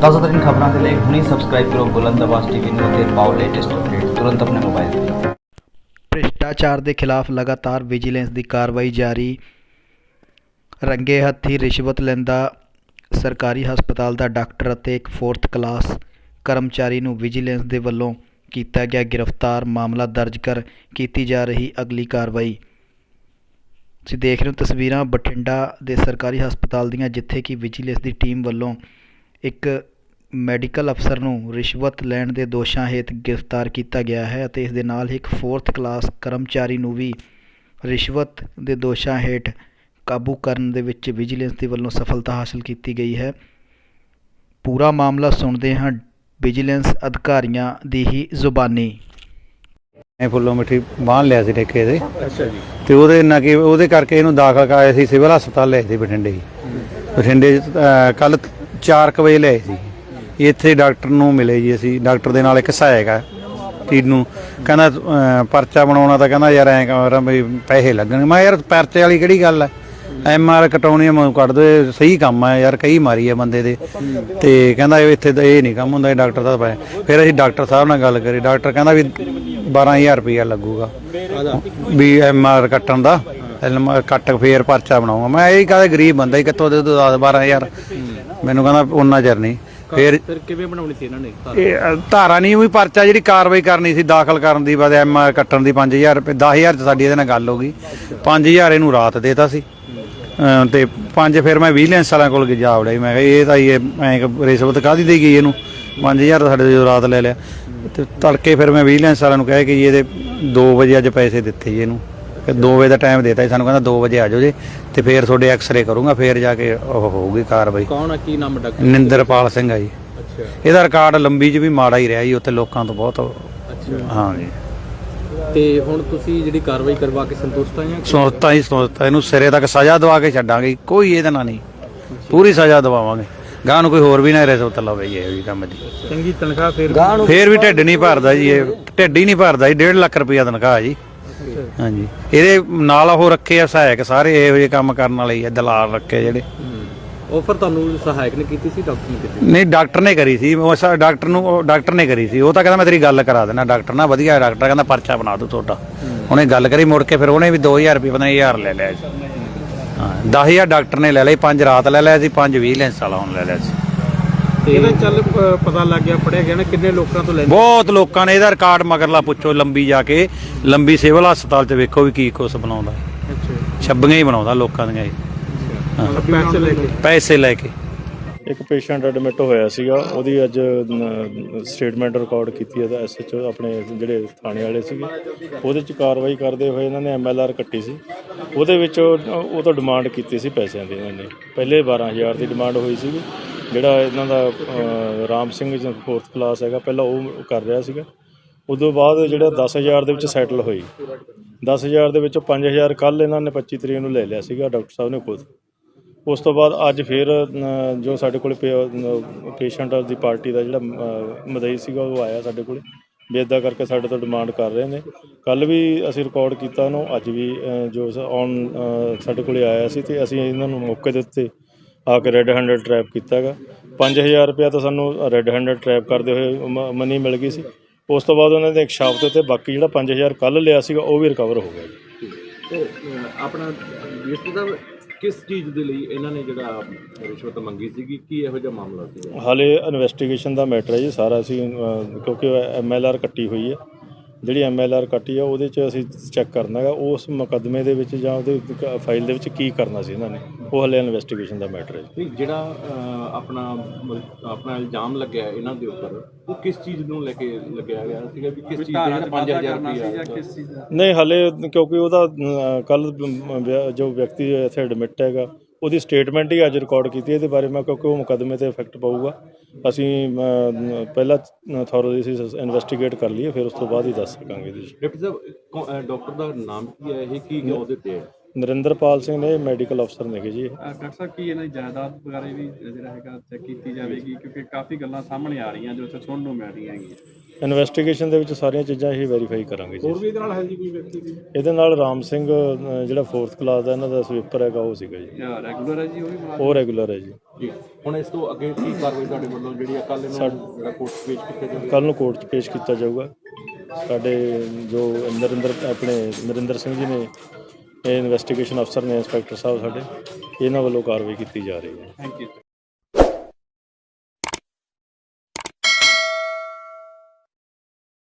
ਤਾਜ਼ਾ ਖਬਰਾਂ ਦੇ ਲਈ ਹੁਣੇ ਸਬਸਕ੍ਰਾਈਬ ਕਰੋ ਬੁਲੰਦ ਆਵਾਜ਼ ਟੀਵੀ ਨੂੰ ਅਤੇ ਪਾਓ ਲੇਟੈਸਟ ਅਪਡੇਟ ਤੁਰੰਤ ਆਪਣੇ ਮੋਬਾਈਲ ਤੇ। ਭ੍ਰਿਸ਼ਟਾਚਾਰ ਦੇ ਖਿਲਾਫ ਲਗਾਤਾਰ ਵਿਜੀਲੈਂਸ ਦੀ ਕਾਰਵਾਈ ਜਾਰੀ। ਰੰਗੇ ਹੱਥੀ ਰਿਸ਼ਵਤ ਲੈਂਦਾ ਸਰਕਾਰੀ ਹਸਪਤਾਲ ਦਾ ਡਾਕਟਰ ਅਤੇ ਇੱਕ ਫੋਰਥ ਕਲਾਸ ਕਰਮਚਾਰੀ ਨੂੰ ਵਿਜੀਲੈਂਸ ਦੇ ਵੱਲੋਂ ਕੀਤਾ ਗਿਆ ਗ੍ਰਿਫਤਾਰ। ਮਾਮਲਾ ਦਰਜ ਕਰ ਕੀਤੀ ਜਾ ਰਹੀ ਅਗਲੀ ਕਾਰਵਾਈ। ਤੁਸੀਂ ਦੇਖ ਰਹੇ ਹੋ ਤਸਵੀਰਾਂ ਬਠਿੰਡਾ ਦੇ ਸਰਕਾਰੀ ਹਸਪਤਾਲ ਦੀਆਂ, ਜਿੱਥੇ ਕਿ ਵਿਜੀਲੈਂਸ ਦੀ ਟੀਮ ਵੱਲੋਂ ਇੱਕ ਮੈਡੀਕਲ ਅਫਸਰ ਨੂੰ ਰਿਸ਼ਵਤ ਲੈਣ ਦੇ ਦੋਸ਼ਾਂ ਹੇਠ ਗ੍ਰਿਫਤਾਰ ਕੀਤਾ ਗਿਆ ਹੈ ਅਤੇ ਇਸ ਦੇ ਨਾਲ ਹੀ ਇੱਕ ਫੋਰਥ ਕਲਾਸ ਕਰਮਚਾਰੀ ਨੂੰ ਵੀ ਰਿਸ਼ਵਤ ਦੇ ਦੋਸ਼ਾਂ ਹੇਠ ਕਾਬੂ ਕਰਨ ਦੇ ਵਿੱਚ ਵਿਜੀਲੈਂਸ ਦੇ ਵੱਲੋਂ ਸਫਲਤਾ ਹਾਸਲ ਕੀਤੀ ਗਈ ਹੈ। ਪੂਰਾ ਮਾਮਲਾ ਸੁਣਦੇ ਹਾਂ ਵਿਜੀਲੈਂਸ ਅਧਿਕਾਰੀਆਂ ਦੀ ਹੀ ਜ਼ੁਬਾਨੀ। ਐ ਫੁੱਲੋਂ ਮਿੱਠੀ ਬਾਂਹ ਲਿਆ ਸੀ ਠੇਕੇ ਦੇ ਅੱਛਾ ਜੀ। ਤੇ ਉਹਦੇ ਨਾਲ ਕਿ ਉਹਦੇ ਕਰਕੇ ਇਹਨੂੰ ਦਾਖਲ ਕਰਾਇਆ ਸੀ ਸਿਵਲ ਹਸਪਤਾਲ ਲਿਆਏ ਸੀ ਬਠਿੰਡੇ। ਬਠਿੰਡੇ ਕੱਲ 4 ਵਜੇ ਲਏ ਸੀ। ਇੱਥੇ ਡਾਕਟਰ ਨੂੰ ਮਿਲੇ ਜੀ ਅਸੀਂ। ਡਾਕਟਰ ਦੇ ਨਾਲ ਇੱਕ ਸਹਾਇਕ ਹੈ ਟੀਨ ਨੂੰ। ਕਹਿੰਦਾ ਪਰਚਾ ਬਣਾਉਣਾ ਤਾਂ ਕਹਿੰਦਾ ਯਾਰ ਐਂ ਕਰ ਵੀ ਪੈਸੇ ਲੱਗਣਗੇ ਮੈਂ ਯਾਰ ਪਰਚੇ ਵਾਲੀ ਕਿਹੜੀ ਗੱਲ ਹੈ ਐਮ ਆਰ ਕਟਾਉਣੀ ਆ, ਮੈਨੂੰ ਕੱਢ ਦੇ ਸਹੀ ਕੰਮ ਹੈ ਯਾਰ ਕਈ ਮਾਰੀ ਹੈ ਬੰਦੇ ਦੇ। ਤੇ ਕਹਿੰਦਾ ਇੱਥੇ ਤਾਂ ਇਹ ਨਹੀਂ ਕੰਮ ਹੁੰਦਾ ਇਹ ਡਾਕਟਰ ਦਾ ਪੈ। ਫਿਰ ਅਸੀਂ ਡਾਕਟਰ ਸਾਹਿਬ ਨਾਲ ਗੱਲ ਕਰੀ। ਡਾਕਟਰ ਕਹਿੰਦਾ ਵੀ 12000 ਰੁਪਇਆ ਲੱਗੂਗਾ। ਵੀ ਐਮ ਆਰ ਕੱਟਣ ਦਾ। ਐਮ ਕੱਟ ਕੇ ਫੇਰ ਪਰਚਾ ਬਣਾਉਂਗਾ ਮੈਂ ਇਹ ਕਹਿੰਦਾ ਗਰੀਬ ਬੰਦਾ ਹੀ ਕਿੱਥੋਂ ਦੇ ਦੂ 10 12000 ਮੈਨੂੰ ਕਹਿੰਦਾ ਉਹਨਾਂ ਚਿਰ ਨਹੀਂ। ਫੇਰ ਫਿਰ ਕਿਵੇਂ ਬਣਾਉਣੀ ਸੀ ਇਹਨਾਂ ਨੇ ਇਹ ਅ, ਧਾਰਾ ਨਹੀਂ ਵੀ ਪਰਚਾ ਜਿਹੜੀ ਕਾਰਵਾਈ ਕਰਨੀ ਸੀ ਦਾਖਲ ਕਰਨ ਦੀ ਬਾਅਦ ਐਮ ਆਰ ਕੱਟਣ ਦੀ 5000 ਰੁਪਏ 10000 ਚ ਸਾਡੀ ਇਹਦੇ ਨਾਲ ਗੱਲ ਹੋ ਗਈ। 5000 ਇਹਨੂੰ ਰਾਤ ਦੇਤਾ ਸੀ। ਅ, ਤੇ ਪੰਜ ਫਿਰ ਮੈਂ ਵਿਜੀਲੈਂਸ ਵਾਲਿਆਂ ਕੋਲ ਜਾ ਵੜਿਆ। ਜੀ। ਮੈਂ ਕਿਹਾ ਇਹ ਤਾਂ ਇਹ ਐਂ ਕਿ ਰਿਸ਼ਵਤ ਕਾਦੀ ਦੇ ਗਈ ਇਹਨੂੰ? 5000 ਤਾਂ ਸਾਡੇ ਤੋਂ ਰਾਤ ਲੈ ਲਿਆ। ਤੇ ਤੜਕੇ ਫਿਰ ਮੈਂ ਵਿਜੀਲੈਂਸ ਵਾਲਿਆਂ ਨੂੰ ਕਿਹਾ ਕਿ ਜੀ ਇਹਦੇ 2 ਵਜੇ ਅੱਜ ਪੈਸੇ ਦਿੱਤੇ ਜੀ ਇਹਨੂੰ। ਕਿ 2 ਵਜੇ ਦਾ ਟਾਈਮ ਦੇਤਾ ਜੀ ਸਾਨੂੰ ਕਹਿੰਦਾ 2 ਵਜੇ ਆ ਜਾਓ ਜੀ ਤੇ ਫਿਰ ਤੁਹਾਡੇ ਐਕਸ-ਰੇ ਕਰੂੰਗਾ ਫਿਰ ਜਾ ਕੇ ਉਹ ਹੋਊਗੀ ਕਾਰਵਾਈ। ਕੌਣ ਆ ਕੀ ਨਾਮ ਡਾਕਟਰ? ਨਿੰਦਰਪਾਲ ਸਿੰਘ ਆ ਜੀ। ਅੱਛਾ। ਇਹਦਾ ਰਿਕਾਰਡ ਲੰਬੀ ਚ ਵੀ ਮਾੜਾ ਹੀ ਰਿਹਾ ਜੀ ਉੱਥੇ ਲੋਕਾਂ ਤੋਂ ਬਹੁਤ ਅੱਛਾ। ਹਾਂ ਜੀ। ਤੇ ਹੁਣ ਤੁਸੀਂ ਜਿਹੜੀ ਕਾਰਵਾਈ ਕਰਵਾ ਕੇ ਸੰਤੁਸ਼ਟ ਆ ਜਾਂ ਸੋਚਤਾ ਹੀ ਸੋਚਤਾ ਇਹਨੂੰ ਸਿਰੇ ਤੱਕ ਸਜ਼ਾ ਦਵਾ ਕੇ ਛੱਡਾਂਗੇ ਕੋਈ ਇਹਦੇ ਨਾਲ ਨਹੀਂ। ਪੂਰੀ ਸਜ਼ਾ ਦਵਾਵਾਂਗੇ। ਗਾਂ ਨੂੰ ਕੋਈ ਹੋਰ ਵੀ ਨਾ ਰਿਸ਼ਵਤ ਲਵੇ ਜੀ ਇਹ ਵੀ ਕੰਮ ਦੀ। ਚੰਗੀ ਤਨਖਾਹ ਫਿਰ ਫੇਰ ਵੀ ਢਿੱਡ ਨਹੀਂ ਭਰਦਾ ਜੀ ਇਹ ਢਿੱਡ ਹੀ ਨਹੀਂ ਭਰਦਾ ਜੀ 1.5 ਲੱਖ ਰੁਪਇਆ ਤਨਖਾਹ ਜੀ। ਹਾਂਜੀ। ਇਹਦੇ ਨਾਲ ਉਹ ਰੱਖੇ ਆ ਸਹਾਇਕ ਸਾਰੇ ਇਹੋ ਜਿਹੇ ਕੰਮ ਕਰਨ ਵਾਲੇ ਹੀ ਆ ਦਲਾਲ ਰੱਖੇ ਜਿਹੜੇ। ਆਫਰ ਤੁਹਾਨੂੰ ਸਹਾਇਕ ਨੇ ਕੀਤੀ ਸੀ ਡਾਕਟਰ ਨੇ ਕੀਤੀ ਨਹੀਂ ਡਾਕਟਰ ਨੇ ਕਰੀ ਸੀ। ਉਹ ਸਾ ਡਾਕਟਰ ਨੂੰ ਉਹ ਡਾਕਟਰ ਨੇ ਕਰੀ ਸੀ। ਉਹ ਤਾਂ ਕਹਿੰਦਾ ਮੈਂ ਤੇਰੀ ਗੱਲ ਕਰਾ ਦੇਣਾ ਡਾਕਟਰ ਨਾਲ ਵਧੀਆ ਡਾਕਟਰ ਕਹਿੰਦਾ ਪਰਚਾ ਬਣਾ ਦੂ ਤੁਹਾਡਾ। ਉਹਨੇ ਗੱਲ ਕਰੀ ਮੁੜ ਕੇ ਫਿਰ ਉਹਨੇ ਵੀ 2000 ਰੁਪਏ ਪਤਾ ਨਹੀਂ 1000 ਲੈ ਲਿਆ ਸੀ। ਹਾਂ 10000 ਡਾਕਟਰ ਨੇ ਲੈ ਲਿਆ 5 ਰਾਤ ਲੈ ਲਿਆ ਸੀ 5 20 ਲੈਂਸ ਵਾਲਾ ਹੁਣ ਲੈ ਲਿਆ ਸੀ। ਇਹਦਾ ਚੱਲ ਪਤਾ ਲੱਗ ਗਿਆ ਫੜਿਆ ਗਿਆ ਨਾ ਕਿੰਨੇ ਲੋਕਾਂ ਤੋਂ ਲੈਂਦੇ? ਬਹੁਤ ਲੋਕਾਂ ਨੇ ਇਹਦਾ ਰਿਕਾਰਡ ਮਗਰਲਾ ਪੁੱਛੋ ਲੰਬੀ ਜਾ ਕੇ। ਲੰਬੀ ਸਿਵਲ ਹਸਪਤਾਲ 'ਚ ਵੇਖੋ ਵੀ ਕੀ ਕੁਛ ਬਣਾਉਂਦਾ। ਅੱਛਾ। ਛੱਬੀਆਂ ਹੀ ਬਣਾਉਂਦਾ ਲੋਕਾਂ ਦੀਆਂ ਇਹ। ਪੈਸੇ ਲੈ ਕੇ? ਪੈਸੇ ਲੈ ਕੇ। ਇੱਕ ਪੇਸ਼ੈਂਟ ਐਡਮਿਟ ਹੋਇਆ ਸੀਗਾ ਉਹਦੀ ਅੱਜ ਸਟੇਟਮੈਂਟ ਰਿਕਾਰਡ ਕੀਤੀ ਹੈ ਤਾਂ ਐਸਐਚਓ ਆਪਣੇ ਜਿਹੜੇ ਥਾਣੇ ਵਾਲੇ ਸੀਗੇ। ਉਹਦੇ ਚ ਕਾਰਵਾਈ ਕਰਦੇ ਹੋਏ ਇਹਨਾਂ ਨੇ ਐਮਐਲਆਰ ਕੱਟੀ ਸੀ। ਉਹਦੇ ਵਿੱਚ ਉਹ ਤੋਂ ਡਿਮਾਂਡ ਕੀਤੀ ਸੀ ਪੈਸਿਆਂ ਦੀ ਇਹਨਾਂ ਨੇ। ਪਹਿਲੇ 12000 ਦੀ ਡਿਮਾਂਡ ਹੋਈ ਸੀਗੀ। ਜਿਹੜਾ ਇਹਨਾਂ ਦਾ ਰਾਮ ਸਿੰਘ ਜੋ ਫੋਰਥ ਕਲਾਸ ਹੈਗਾ ਪਹਿਲਾਂ ਉਹ ਕਰ ਰਿਹਾ ਸੀਗਾ। ਉਦੋਂ ਬਾਅਦ ਜਿਹੜਾ 10000 ਦੇ ਵਿੱਚ ਸੈਟਲ ਹੋਈ। 10000 ਦੇ ਵਿੱਚੋਂ 5000 ਕੱਲ ਇਹਨਾਂ ਨੇ 25 ਤਰੀਕ ਨੂੰ ਲੈ ਲਿਆ ਸੀਗਾ ਡਾਕਟਰ ਸਾਹਿਬ ਨੇ ਖੁਦ। ਉਸ ਤੋਂ ਬਾਅਦ ਅੱਜ ਫਿਰ ਜੋ ਸਾਡੇ ਕੋਲ ਪੇਸ਼ੈਂਟ ਦੀ ਪਾਰਟੀ ਦਾ ਜਿਹੜਾ ਅ, ਮਦਈ ਸੀਗਾ ਉਹ ਆਇਆ ਸਾਡੇ ਕੋਲ। ਵੀ ਇੱਦਾਂ ਕਰਕੇ ਸਾਡੇ ਤੋਂ ਡਿਮਾਂਡ ਕਰ ਰਹੇ ਨੇ। ਕੱਲ ਵੀ ਅਸੀਂ ਰਿਕਾਰਡ ਕੀਤਾ ਉਹਨੂੰ ਅੱਜ ਵੀ ਜੋ ਔਨ ਸਾਡੇ ਕੋਲੇ ਆਇਆ ਸੀ ਤੇ ਅਸੀਂ ਇਹਨਾਂ ਨੂੰ ਮੌਕੇ ਦੇ ਉੱਤੇ ਆ ਕੇ ਰੈੱਡ ਹੈਂਡਡ ਟਰੈਪ ਕੀਤਾਗਾ। 5000 ਰੁਪਇਆ ਤਾਂ ਸਾਨੂੰ ਰੈੱਡ ਹੈਂਡਡ ਟਰੈਪ ਕਰਦੇ ਹੋਏ ਮਨੀ ਮਿਲ ਗਈ ਸੀ। ਉਸ ਤੋਂ ਬਾਅਦ ਉਹਨਾਂ ਨੇ ਇੱਕ ਦੇ ਉੱਤੇ ਬਾਕੀ ਜਿਹੜਾ 5000 ਕੱਲ ਲਿਆ ਸੀਗਾ ਉਹ ਵੀ ਰਿਕਵਰ ਹੋ ਗਿਆ ਜੀ। ਤੇ ਅਹ, ਆਪਣਾ ਰਿਸ਼ਤੇ ਦਾ ਕਿਸ ਚੀਜ਼ ਦੇ ਲਈ ਇਹਨਾਂ ਨੇ ਜਿਹੜਾ ਰਿਸ਼ਵਤ ਮੰਗੀ ਸੀਗੀ? ਕੀ ਇਹੋ ਜਿਹਾ ਮਾਮਲਾ ਸੀ ਹਾਲੇ ਇਨਵੈਸਟੀਗੇਸ਼ਨ ਦਾ ਮੈਟਰ ਹੈ ਜੀ ਸਾਰਾ ਅਸੀਂ ਅ, ਕਿਉਂਕਿ ਐਮਐਲਆਰ ਕੱਟੀ ਹੋਈ ਹੈ। ਜਿਹੜੀ ਐਮਐਲਆਰ ਕੱਟੀ ਆ ਉਹਦੇ 'ਚ ਅਸੀਂ ਚੈੱਕ ਕਰਨਾ ਹੈਗਾ ਉਸ ਮੁਕੱਦਮੇ ਦੇ ਵਿੱਚ ਜਾਂ ਉਹਦੇ ਫਾਈਲ ਦੇ ਵਿੱਚ ਕੀ ਕਰਨਾ ਸੀ ਇਹਨਾਂ ਨੇ ਉਹ ਹਾਲੇ ਇਨਵੈਸਟੀਗੇਸ਼ਨ ਦਾ ਮੈਟਰ ਹੈ ਨਹੀਂ ਜਿਹੜਾ ਅਹ, ਆਪਣਾ ਮਤਲਬ ਆਪਣਾ ਇਲਜ਼ਾਮ ਲੱਗਿਆ ਇਹਨਾਂ ਦੇ ਉੱਪਰ ਉਹ ਕਿਸ ਚੀਜ਼ ਨੂੰ ਲੈ ਕੇ ਲੱਗਿਆ ਗਿਆ? ਸੀਗਾ ਵੀ ਕਿਸ ਚੀਜ਼ ਦੇ। 5000 ਰੁਪਇਆ ਨਹੀਂ ਹਾਲੇ ਕਿਉਂਕਿ ਉਹਦਾ ਕੱਲ ਜੋ ਵਿਅਕਤੀ ਇੱਥੇ ਐਡਮਿਟ ਹੈਗਾ ਉਹਦੀ ਸਟੇਟਮੈਂਟ ਹੀ ਅੱਜ ਰਿਕਾਰਡ ਕੀਤੀ ਹੈ ਇਹਦੇ ਬਾਰੇ ਮੈਂ ਕਿਉਂਕਿ ਉਹ ਮੁਕੱਦਮੇ ਤੇ ਇਫੈਕਟ ਪਊਗਾ। ਅਸੀਂ ਪਹਿਲਾਂ ਥੋਰੋਲੀ ਸੀ ਇਨਵੈਸਟੀਗੇਟ ਕਰ ਲਈਏ ਫਿਰ ਉਸ ਤੋਂ ਬਾਅਦ ਹੀ ਦੱਸ ਸਕਾਂਗੇ 'ਚ ਡਾਕਟਰ ਸਾਹਿਬ ਡਾਕਟਰ ਦਾ ਨਾਮ ਕੀ ਹੈ? ਇਹ ਕੀ ਉਹਦੇ ਤੇ? ਹੈ ਨਰਿੰਦਰਪਾਲ ਸਿੰਘ ਨੇ ਮੈਡੀਕਲ ਅਫਸਰ ਨੇਗੇ ਜੀ ਡਾਕਟਰ ਸਾਹਿਬ ਕੀ ਇਹਨਾਂ ਦੀ ਜਾਇਦਾਦ ਬਾਰੇ ਵੀ ਜਿਹੜਾ ਹੈਗਾ ਚੈੱਕ ਕੀਤੀ ਜਾਵੇਗੀ? ਕਿਉਂਕਿ ਕਾਫੀ ਗੱਲਾਂ ਸਾਹਮਣੇ ਆ ਰਹੀਆਂ ਜੋ ਇੱਥੇ ਸੁਣਨ ਨੂੰ ਮਿਲ ਰਹੀਆਂ ਹੈਗੀਆਂ। ਇਨਵੈਸਟੀਗੇਸ਼ਨ ਦੇ ਵਿੱਚ ਸਾਰੀਆਂ ਚੀਜ਼ਾਂ ਹੀ ਵੈਰੀਫਾਈ ਕਰਾਂਗੇ ਜੀ ਹੋਰ ਵੀ ਇਹਦੇ ਨਾਲ ਹੈ ਜੀ ਕੋਈ ਵਿਅਕਤੀ ਵੀ ਇਹਦੇ ਨਾਲ ਰਾਮ ਸਿੰਘ ਅ, ਜਿਹੜਾ 4th ਕਲਾਸ ਦਾ ਇਹਨਾਂ ਦਾ ਸਵੀਪਰ ਹੈਗਾ ਉਹ ਸੀਗਾ ਜੀ। ਰੈਗੂਲਰ ਹੈ ਜੀ ਉਹ ਵੀ? ਉਹ ਰੈਗੂਲਰ ਹੈ ਜੀ। ਜੀ। ਹੁਣ ਇਸ ਤੋਂ ਅੱਗੇ ਕੀ ਕਾਰਵਾਈ ਤੁਹਾਡੇ ਵੱਲੋਂ ਜਿਹੜੀ ਆ ਕੱਲ ਇਹਨੂੰ ਜਿਹੜਾ ਕੋਰਟ ਪੇਸ਼ ਕੀਤਾ ਜਾਵੇਗਾ ਕੱਲ ਨੂੰ ਕੋਰਟ 'ਚ ਪੇਸ਼ ਕੀਤਾ ਜਾਊਗਾ। ਸਾਡੇ ਜੋ ਨਰਿੰਦਰ ਆਪਣੇ ਨਰਿੰਦਰ ਸਿੰਘ ਜੀ ਨੇ ਇਹ ਇਨਵੈਸਟੀਗੇਸ਼ਨ ਅਫਸਰ ਨੇ ਇੰਸਪੈਕਟਰ ਸਾਹਿਬ ਸਾਡੇ ਇਹਨਾਂ ਵੱਲੋਂ ਕਾਰਵਾਈ ਕੀਤੀ ਜਾ ਰਹੀ ਹੈ। Thank you